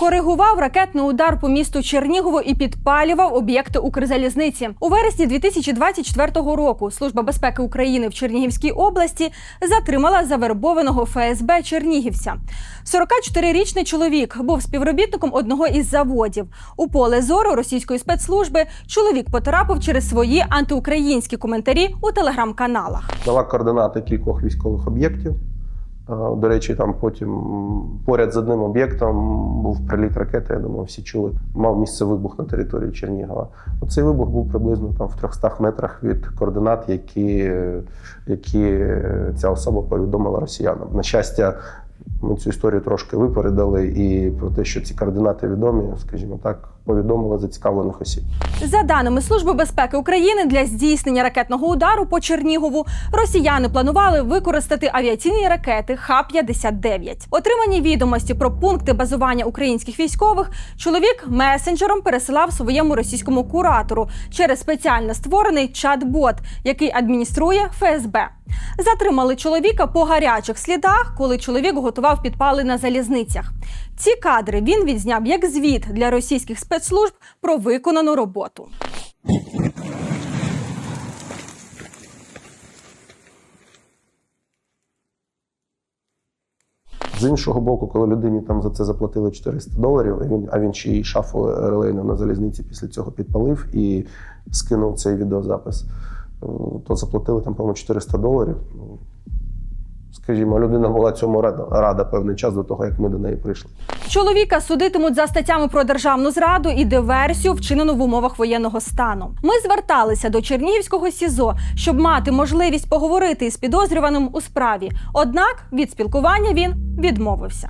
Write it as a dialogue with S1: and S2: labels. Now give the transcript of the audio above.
S1: Коригував ракетний удар по місту Чернігово і підпалював об'єкти Укрзалізниці. У вересні 2024 року Служба безпеки України в Чернігівській області затримала завербованого ФСБ Чернігівця. 44-річний чоловік був співробітником одного із заводів. У поле зору російської спецслужби чоловік потрапив через свої антиукраїнські коментарі у телеграм-каналах.
S2: дала координати кількох військових об'єктів. До речі, там потім поряд з одним об'єктом був приліт ракети. Я думаю, всі чули. Мав місце вибух на території Чернігова. Цей вибух був приблизно там в 300 метрах від координат, які, які ця особа повідомила росіянам. На щастя, ми цю історію трошки випередили, і про те, що ці координати відомі, скажімо так, повідомили зацікавлених осіб.
S1: За даними Служби безпеки України, для здійснення ракетного удару по Чернігову росіяни планували використати авіаційні ракети Х-59. Отримані відомості про пункти базування українських військових чоловік месенджером пересилав своєму російському куратору через спеціально створений чат-бот, який адмініструє ФСБ. Затримали чоловіка по гарячих слідах, коли чоловік готував підпали на залізницях. Ці кадри він відзняв як звіт для російських спецслужб про виконану роботу.
S2: З іншого боку, коли людині там за це заплатили 400 доларів, а він, а він ще й шафу релейну на залізниці після цього підпалив і скинув цей відеозапис, то заплатили там, по-моєму, 400 доларів. Скажімо, людина була цьому рада, рада певний час до того, як ми до неї прийшли.
S1: Чоловіка судитимуть за статтями про державну зраду і диверсію, вчинену в умовах воєнного стану. Ми зверталися до Чернігівського СІЗО, щоб мати можливість поговорити із підозрюваним у справі. Однак від спілкування він відмовився.